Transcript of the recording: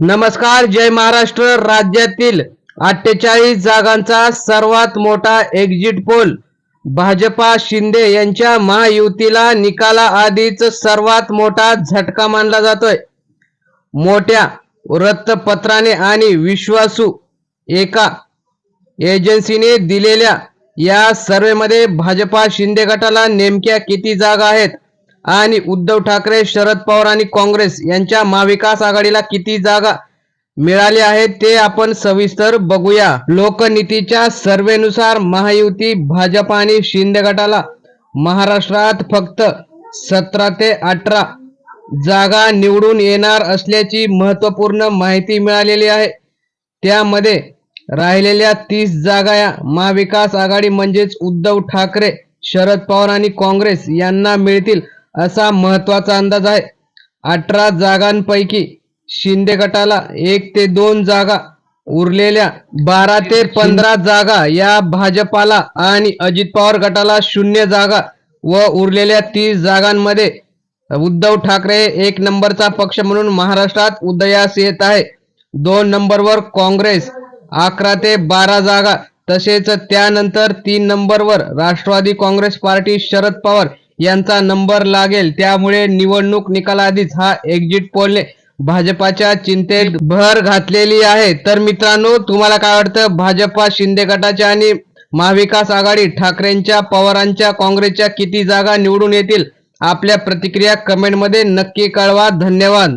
नमस्कार जय महाराष्ट्र राज्यातील अठ्ठेचाळीस जागांचा सर्वात मोठा एक्झिट पोल भाजपा शिंदे यांच्या महायुतीला निकाला आधीच सर्वात मोठा झटका मानला जातोय. मोठ्या वृत्तपत्राने आणि विश्वासू एका एजन्सीने दिलेल्या या सर्वेमध्ये भाजपा शिंदे गटाला नेमक्या किती जागा आहेत? आणि उद्धव ठाकरे शरद पवार आणि काँग्रेस यांच्या महाविकास आघाडीला किती जागा मिळाली आहे ते आपण सविस्तर बघूया. लोकनीतीच्या सर्वेनुसार महायुती भाजप आणि शिंदे गटाला महाराष्ट्रात फक्त सतरा ते अठरा जागा निवडून येणार असल्याची महत्त्वपूर्ण माहिती मिळालेली आहे. त्यामध्ये राहिलेल्या तीस जागा या महाविकास आघाडी म्हणजेच उद्धव ठाकरे शरद पवार आणि काँग्रेस यांना मिळतील. असा महत्त्वाचा अंदाज आहे. अठरा जागांपैकी शिंदे गटाला एक ते दोन जागा उरलेल्या बारा ते पंधरा जागा या भाजपाला आणि अजित पवार गटाला शून्य जागा व उरलेल्या तीस जागांमध्ये उद्धव ठाकरे एक नंबरचा पक्ष म्हणून महाराष्ट्रात उदयास येत आहे. दोन नंबरवर काँग्रेस अकरा ते बारा जागा तसेच त्यानंतर तीन नंबरवर राष्ट्रवादी काँग्रेस पार्टी शरद पवार यांचा नंबर लागेल. त्यामुळे निवडणूक निकालाआधीच हा एक्झिट पोलने भाजपाच्या चिंतेत भर घातलेली आहे. तर मित्रांनो तुम्हाला काय वाटतं? भाजपा शिंदे गटाच्या आणि महाविकास आघाडी ठाकरेंच्या पवारांच्या काँग्रेसच्या किती जागा निवडून येतील? आपल्या प्रतिक्रिया कमेंटमध्ये नक्की कळवा. धन्यवाद.